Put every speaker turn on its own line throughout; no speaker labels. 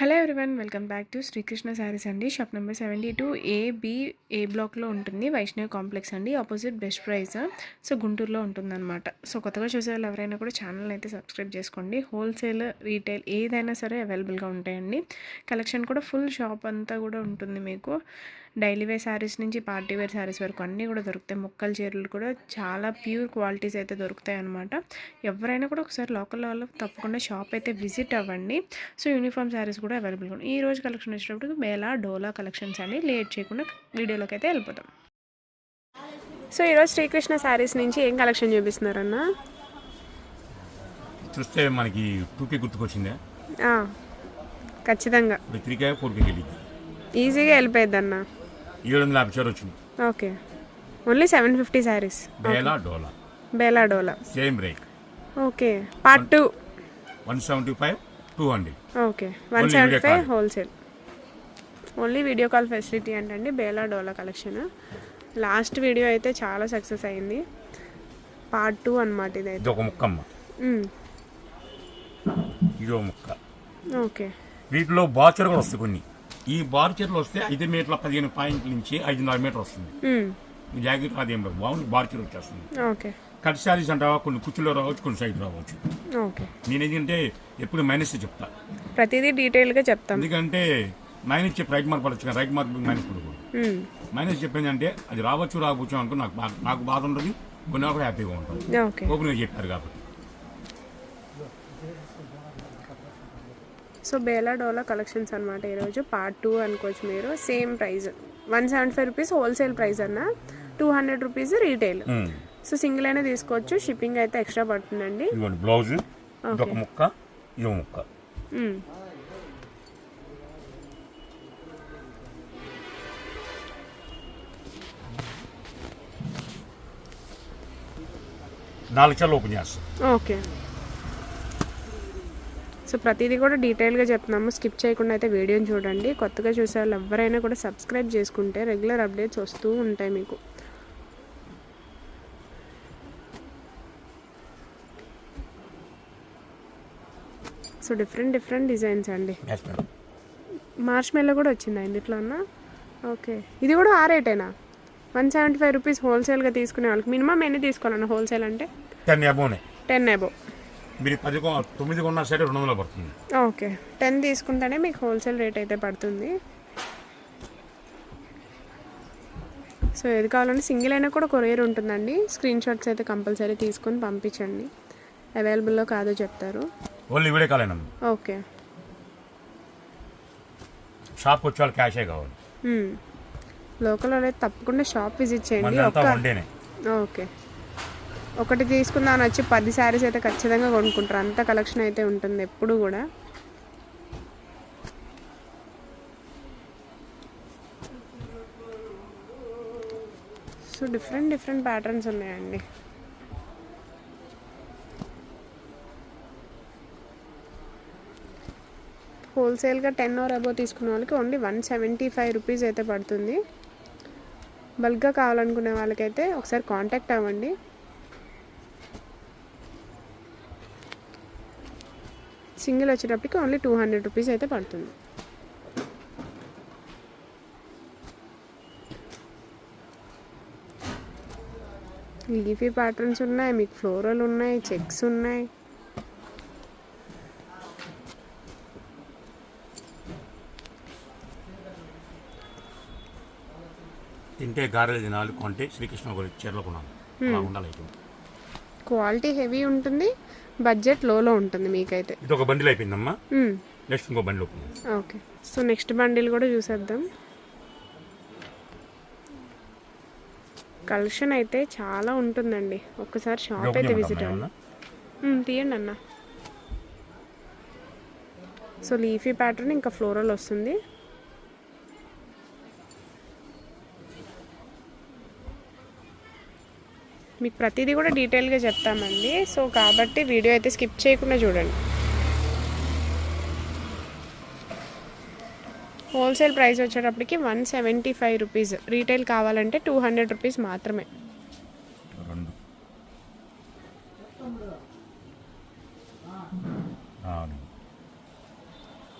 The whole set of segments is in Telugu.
Hello everyone welcome back to Srikrishna sarees అండి. Shop number seventy two A B A బ్లాక్లో ఉంటుంది. వైష్ణవి కాంప్లెక్స్ అండి. Opposite best price. సో గుంటూరులో ఉంటుందన్నమాట. సో కొత్తగా చూసే వాళ్ళు ఎవరైనా కూడా ఛానల్ అయితే సబ్స్క్రైబ్ చేసుకోండి. హోల్సేల్ రీటైల్ ఏదైనా సరే అవైలబుల్గా ఉంటాయండి. కలెక్షన్ కూడా ఫుల్ షాప్ అంతా కూడా ఉంటుంది మీకు. డైలీ వేర్ శారీస్ నుంచి పార్టీ వేర్ శారీస్ వరకు అన్నీ కూడా దొరుకుతాయి. ముక్కల చీరలు కూడా చాలా ప్యూర్ క్వాలిటీస్ అయితే దొరుకుతాయి అనమాట ఎవరైనా కూడా ఒకసారి లోకల్ వాళ్ళు తప్పకుండా షాప్ అయితే విజిట్ అవ్వండి. సో యూనిఫామ్ శారీస్ కూడా అవైలబుల్గా ఉన్నాయి. ఈ రోజు కలెక్షన్ వచ్చినప్పుడు బేలా డోలా కలెక్షన్స్ అండి లేట్ చేయకుండా వీడియోలోకి అయితే వెళ్ళిపోతాం. సో ఈరోజు శ్రీకృష్ణ శారీస్ నుంచి ఏం కలెక్షన్ చూపిస్తున్నారన్న?
చూస్తే మనకి టూకే గుర్తుకొచ్చిందే.
ఖచ్చితంగా.
ఇప్పుడు త్రీకే ఫోర్కే వెళ్ళింది
ఈజీగా వెళ్ళిపోయింది అన్న
ఏడు వందల యాభై వచ్చింది.
Okay. Only seven fifty saris
Bela డోలా.
బేలా డోలా.
Same rate
okay. Part two
one seventy five two hundred
okay. One seventy five. Wholesale only video call facility అంటండి బేలా డోలా కలెక్షన్ లాస్ట్ వీడియో అయితే చాలా సక్సెస్ అయింది. పార్ట్ టూ అనమాట ఇదైతే.
ఇది ఒక. ఇది ఒక ముక్క.
ఓకే.
వీటిలో బార్ చీర కూడా వస్తాయి కొన్ని. ఈ బార్ చీరలు వస్తే ఐదు మీటర్ల పదిహేను పాయింట్ల నుంచి ఐదున్నర మీటర్ వస్తుంది. జాకెట్ అదేం లేదు. బాగుంది బార్ చీర వచ్చేస్తుంది.
ఓకే.
కట్ శారీస్ అంటావా కొన్ని కుర్చీలో రావచ్చు కొన్ని సైడ్ రావచ్చు.
ఓకే.
నేను ఏంటంటే ఎప్పుడు మైనస్ చెప్తా.
ప్రతిదీ డీటెయిల్గా చెప్తాం.
ఎందుకంటే మైనస్ చెప్పి రైట్ మార్క్ పడచ్చు రైట్ మార్క్ మైనస్ పడకూడదు. మైనస్ చెప్పింది అంటే అది రావచ్చు రాకపోవచ్చు అనుకో నాకు నాకు బాధ ఉండదు కొన్ని కూడా హ్యాపీగా ఉంటుంది
ఓకే.
ఓపెన్గా చెప్పారు కాబట్టి.
సో బేలా డోలా కలెక్షన్స్ అనమాట ఈరోజు. పార్ట్ టూ అనుకోవచ్చు మీరు. Same price. One seventy five rupees wholesale price అన్న. Two hundred rupees retail. So single అయినా తీసుకోవచ్చు. షిప్పింగ్ అయితే ఎక్స్ట్రా పడుతుందండి.
ఇదిగోండి బ్లౌజ్ ఒక ముక్క ఒక ముక్క. నాలుగు ఓపెన్ చేస్తాం.
ఓకే. సో ప్రతిదీ కూడా డీటెయిల్గా చెప్తున్నాము. స్కిప్ చేయకుండా అయితే వీడియోని చూడండి. కొత్తగా చూసే వాళ్ళు ఎవరైనా కూడా సబ్స్క్రైబ్ చేసుకుంటే రెగ్యులర్ అప్డేట్స్ వస్తూ ఉంటాయి మీకు. సో డిఫరెంట్ డిఫరెంట్ డిజైన్స్ అండి. మార్చ్ మెల్లో కూడా వచ్చిందా ఇందులో అన్న? ఓకే. ఇది కూడా ఆ రేటేనా? వన్ సెవెంటీ ఫైవ్ రూపీస్ హోల్సేల్గా తీసుకునే వాళ్ళకి మినిమం ఎన్ని తీసుకోవాలన్న హోల్సేల్ అంటే?
టెన్ అబోనే.
Ten above.
మీరు పది తొమ్మిది కొన్నా సరే రెండు వందలు పడుతుంది.
ఓకే. టెన్ తీసుకుంటేనే మీకు హోల్సేల్ రేట్ అయితే పడుతుంది. సో ఏది కావాలంటే సింగిల్ అయినా కూడా కొరియర్ ఉంటుందండి. స్క్రీన్ షాట్స్ అయితే కంపల్సరీ తీసుకొని పంపించండి. అవైలబుల్లో కాదో చెప్తారు.
ఓన్లీ వీడియో కాలేనమ్మ.
ఓకే.
షాప్కి వచ్చే వాళ్ళు క్యాషే కావాలి.
లోకల్ అయితే తప్పకుండా షాప్ విజిట్ చేయండి. ఓకే. ఒకటి తీసుకుందామని వచ్చి పది శారీస్ అయితే ఖచ్చితంగా కొనుక్కుంటారు. అంత కలెక్షన్ అయితే ఉంటుంది ఎప్పుడు కూడా. సో డిఫరెంట్ డిఫరెంట్ ప్యాటర్న్స్ ఉన్నాయండి. హోల్సేల్గా టెన్ ఆర్ అబౌవ్ తీసుకున్న వాళ్ళకి only one seventy five rupees అయితే పడుతుంది. బల్క్గా కావాలనుకునే వాళ్ళకైతే ఒకసారి కాంటాక్ట్ అవ్వండి. సింగిల్ వచ్చేటప్పటికి ఓన్లీ టూ హండ్రెడ్ రూపీస్ అయితే పడుతుంది. లీఫీ ప్యాటర్న్స్ ఉన్నాయి మీకు ఫ్లోరల్ ఉన్నాయి చెక్స్ ఉన్నాయి.
తింటే గారెలు తినాలి కొంటే శ్రీకృష్ణ గురి చీరలు కొనాలి. అలా ఉండాలి ఐటమ్
క్వాలిటీ హెవీ ఉంటుంది బడ్జెట్ లోలో ఉంటుంది మీకైతే.
ఇది ఒక బండిల్ అయిపోయిందమ్మా.
మ్మ్.
నెక్స్ట్ ఇంకో bundle open
okay. So next bundle కూడా చూసేద్దాం. కలెక్షన్ అయితే చాలా ఉంటుందండి. ఒక్కసారి షాప్ అయితే విజిట్? అవ్వండి. తీయండి అన్న. సో లీఫీ ప్యాటర్న్ ఇంకా ఫ్లోరల్ వస్తుంది. మీకు ప్రతిదీ కూడా డీటెయిల్గా చెప్తామండి. సో కాబట్టి వీడియో అయితే స్కిప్ చేయకుండా చూడండి. హోల్సేల్ ప్రైస్ వచ్చేటప్పటికి one seventy five rupees. Retail కావాలంటే టూ హండ్రెడ్ రూపీస్ మాత్రమే.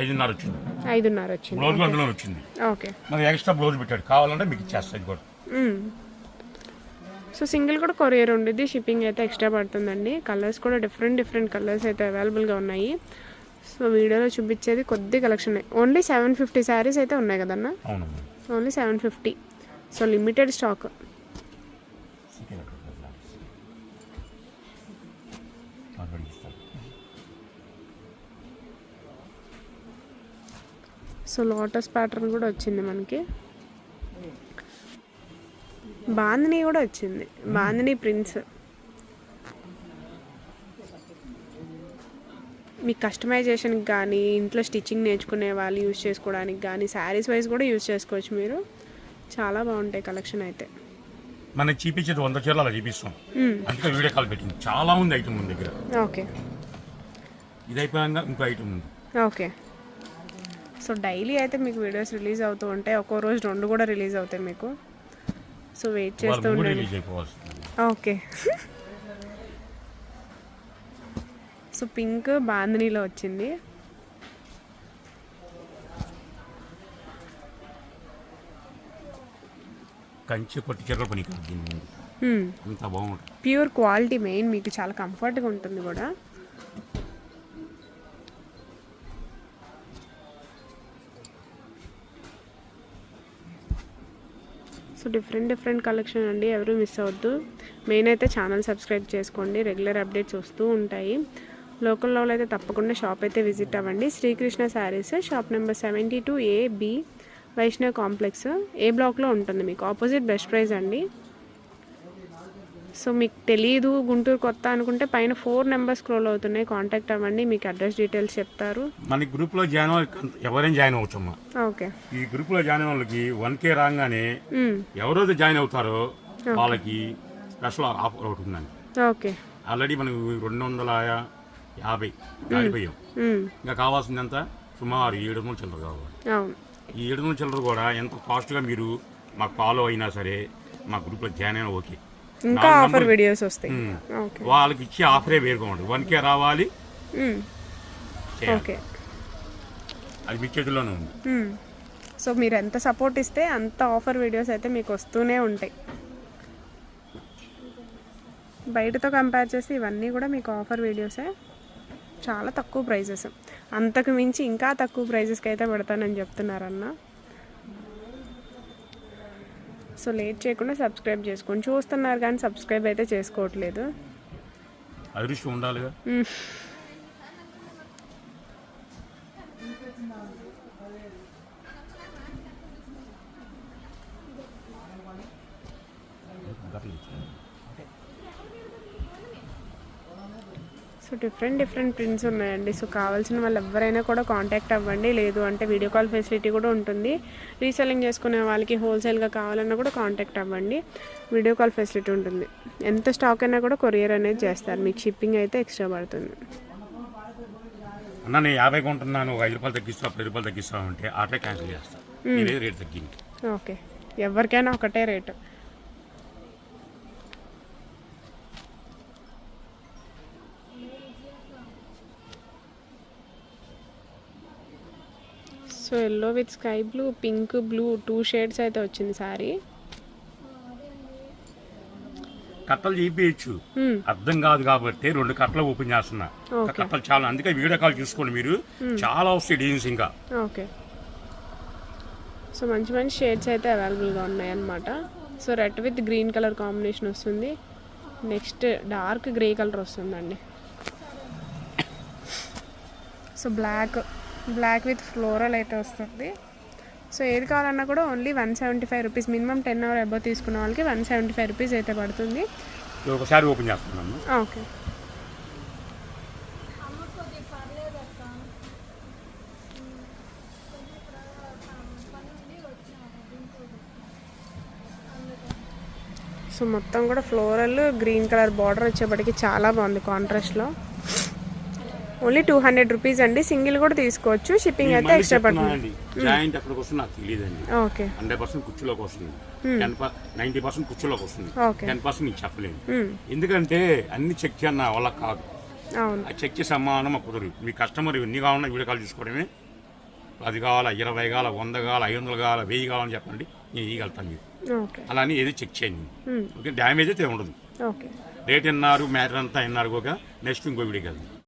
ఐదున్నర వచ్చింది.
ఐదున్నర వచ్చింది.
బ్లౌజ్ అందులో వచ్చింది.
ఓకే.
మరి ఎక్స్ట్రా బ్లౌజ్ పెట్టాడు. కావాలంటే మీకు ఇచ్చేస్తాయి కూడా.
సో సింగిల్ కూడా కొరియర్ ఉండిద్ది. షిప్పింగ్ అయితే ఎక్స్ట్రా పడుతుందండి. కలర్స్ కూడా డిఫరెంట్ డిఫరెంట్ కలర్స్ అయితే అవైలబుల్గా ఉన్నాయి. సో వీడియోలో చూపించేది కొద్ది collection only seven fifty sarees అయితే ఉన్నాయి కదన్నా? Only seven fifty so limited stock so lotus pattern కూడా వచ్చింది మనకి. బాందిని కూడా వచ్చింది. బాందిని ప్రింట్స్ మీ కస్టమైజేషన్కి కానీ ఇంట్లో స్టిచ్చింగ్ నేర్చుకునే వాళ్ళు యూజ్ చేసుకోవడానికి కానీ శారీస్ వైజ్ కూడా యూజ్ చేసుకోవచ్చు మీరు. చాలా బాగుంటాయి కలెక్షన్ అయితే.
మనకి చూపించేది వంద చీరలు అలా చూపిస్తాం. అందుకే వీడియో కాల్ పెట్టింది. చాలా ఉంది ఐటమ్ ఉంది దగ్గర.
ఓకే.
ఇది అయిపోయాక ఇంకో ఐటమ్ ఉంది.
ఓకే. సో డైలీ అయితే మీకు వీడియోస్ రిలీజ్ అవుతూ ఉంటాయి. ఒక్కో రోజు రెండు కూడా రిలీజ్ అవుతాయి మీకు. సో వెయిట్ చేస్తూ ఉండండి. ఓకే. సో పింక్ బాందినీలో వచ్చింది.
కంచి కొట్టి చీరలు పనికి అంత బాగుంటుంది.
ప్యూర్ క్వాలిటీ మెయిన్ మీకు చాలా కంఫర్ట్గా ఉంటుంది కూడా. సో డిఫరెంట్ డిఫరెంట్ కలెక్షన్ అండి ఎవరు మిస్ అవద్దు మెయిన్ అయితే ఛానల్ సబ్స్క్రైబ్ చేసుకోండి రెగ్యులర్ అప్డేట్స్ వస్తూ ఉంటాయి. లోకల్లో అయితే తప్పకుండా షాప్ అయితే విజిట్ అవ్వండి. Srikrishna sarees shop number seventy two A B Vaishnav complex A బ్లాక్లో ఉంటుంది మీకు? ఆపోజిట్ బెస్ట్ ప్రైజ్ అండి. సో మీకు తెలియదు గుంటూరు కొత్త అనుకుంటే పైన ఫోర్ నెంబర్స్ స్క్రోల్ అవుతున్నాయి. కాంటాక్ట్ అవ్వండి మీకు అడ్రస్ డీటెయిల్స్ చెప్తారు.
మన గ్రూప్లో జాయిన్ అవ్వ ఎవరైనా జాయిన్ అవ్వచ్చమ్మా
ఓకే.
ఈ గ్రూప్లో జాయిన్ అయిన వాళ్ళకి వన్ కే రాగానే ఎవరైతే జాయిన్ అవుతారో వాళ్ళకి స్పెషల్ ఆఫర్ ఒకటి ఉందండి.
ఓకే.
ఆల్రెడీ మనకు రెండు వందల యాభై దాటిపోయాం. ఇంకా కావాల్సిందంతా సుమారు ఏడు వందల చిల్లర కావాలి. ఈ ఏడు వందల చిల్లర కూడా ఎంత కాస్ట్గా మీరు మాకు ఫాలో అయినా సరే మా గ్రూప్లో జాయిన్ అయినా ఓకే.
ఇంకా ఆఫర్ వీడియోస్ వస్తాయి.
వాళ్ళకి ఇచ్చే ఆఫరే వేరుగా ఉంటుంది వన్ కే రావాలి.
ఓకే.
అది మీ చేతిలోనే ఉంది.
సో మీరు ఎంత సపోర్ట్ ఇస్తే అంత ఆఫర్ వీడియోస్ అయితే మీకు వస్తూనే ఉంటాయి. బయటతో కంపేర్ చేస్తే ఇవన్నీ కూడా మీకు ఆఫర్ వీడియోసే చాలా తక్కువ ప్రైజెస్ అంతకు మించి ఇంకా తక్కువ ప్రైజెస్కి అయితే పెడతానని చెప్తున్నారన్న సో లేట్ చేయకుండా సబ్స్క్రైబ్ చేసుకోండి. చూస్తున్నారు కానీ సబ్స్క్రైబ్ అయితే చేసుకోవట్లేదు.
అదృష్టం ఉండాలిగా?
సో డిఫరెంట్ డిఫరెంట్ ప్రింట్స్ ఉన్నాయండి. సో కావాల్సిన వాళ్ళు ఎవరైనా కూడా కాంటాక్ట్ అవ్వండి. లేదు అంటే వీడియో కాల్ ఫెసిలిటీ కూడా ఉంటుంది. రీసెల్లింగ్ చేసుకునే వాళ్ళకి హోల్సేల్గా కావాలన్నా కూడా కాంటాక్ట్ అవ్వండి. వీడియో కాల్ ఫెసిలిటీ ఉంటుంది. ఎంత స్టాక్ అయినా కూడా కొరియర్ అనేది చేస్తారు. మీకు షిప్పింగ్ అయితే ఎక్స్ట్రా పడుతుంది.
అన్న నేను యాభై కొంటున్నాను. ఒక ఐదు రూపాయలు తగ్గిస్తా పది రూపాయలు తగ్గిస్తా అంటే ఆటో క్యాన్సిల్ చేస్తా. మీరే రేట్ తగ్గింది.
ఓకే. ఎవరికైనా ఒకటే rate. So yellow with sky blue pink blue two shades అయితే వచ్చింది సారీ
కట్టలు చేయించు అర్థం కాదు కాబట్టి రెండు కట్టలు ఓపెన్ చేస్తున్నా. కట్టలు చాలా అందుకే వీడియో కాల్ చూసుకోండి మీరు. చాలా వస్తాయి డిజైన్స్ ఇంకా.
ఓకే సో మంచి మంచి షేడ్స్ అయితే అవైలబుల్గా ఉన్నాయి అన్నమాట so red with green colour combination వస్తుంది. నెక్స్ట్ డార్క్ గ్రే కలర్ వస్తుందండి. So black black with floral అయితే వస్తుంది. సో ఏది కావాలన్నా కూడా only one seventy five rupees minimum ten or above తీసుకున్న వాళ్ళకి వన్ సెవెంటీ ఫైవ్ రూపీస్ అయితే పడుతుంది.
ఒకసారి ఓపెన్ చేస్తున్నాను
ఓకే. సో మొత్తం కూడా ఫ్లోరల్ గ్రీన్ కలర్ బార్డర్ వచ్చేప్పటికి చాలా బాగుంది కాంట్రాస్ట్లో ఓన్లీ టూ హండ్రెడ్ రూపీస్ అండి. సింగిల్ కూడా తీసుకోవచ్చు. షిప్పింగ్ అయితే ఎక్స్ట్రా పడుతుంది.
జాయింట్ వస్తుంది నాకు తెలియదండి.
ఓకే.
హండ్రెడ్ పర్సెంట్ కుర్చీలోకి వస్తుంది. టెన్ నైన్టీ పర్సెంట్ కుర్చీలోకి వస్తుంది. టెన్ పర్సెంట్ చెప్పలేను. ఎందుకంటే అన్ని చెక్ చేయన్న వాళ్ళ కాదు. ఆ చెక్ చేసే అమ్మానమ్మ కుదరదు మీ కస్టమర్ ఎన్ని కావాలన్నా వీడియో కాల్ చూసుకోవడమే పది కావాలా ఇరవై కావాలా వంద కావాలా ఐదు వందలు కావాలా వెయ్యి కావాలని చెప్పండి. నేను ఇవ్వగలుగుతాను అలా అని ఏది చెక్ చేయండి. ఓకే డ్యామేజ్ అయితే ఉండదు రేట్ ఎన్నారు మ్యాటర్ అంతా ఎన్నారు ఒక నెక్స్ట్ ఇంకో వీడియోకి వెళ్దాం.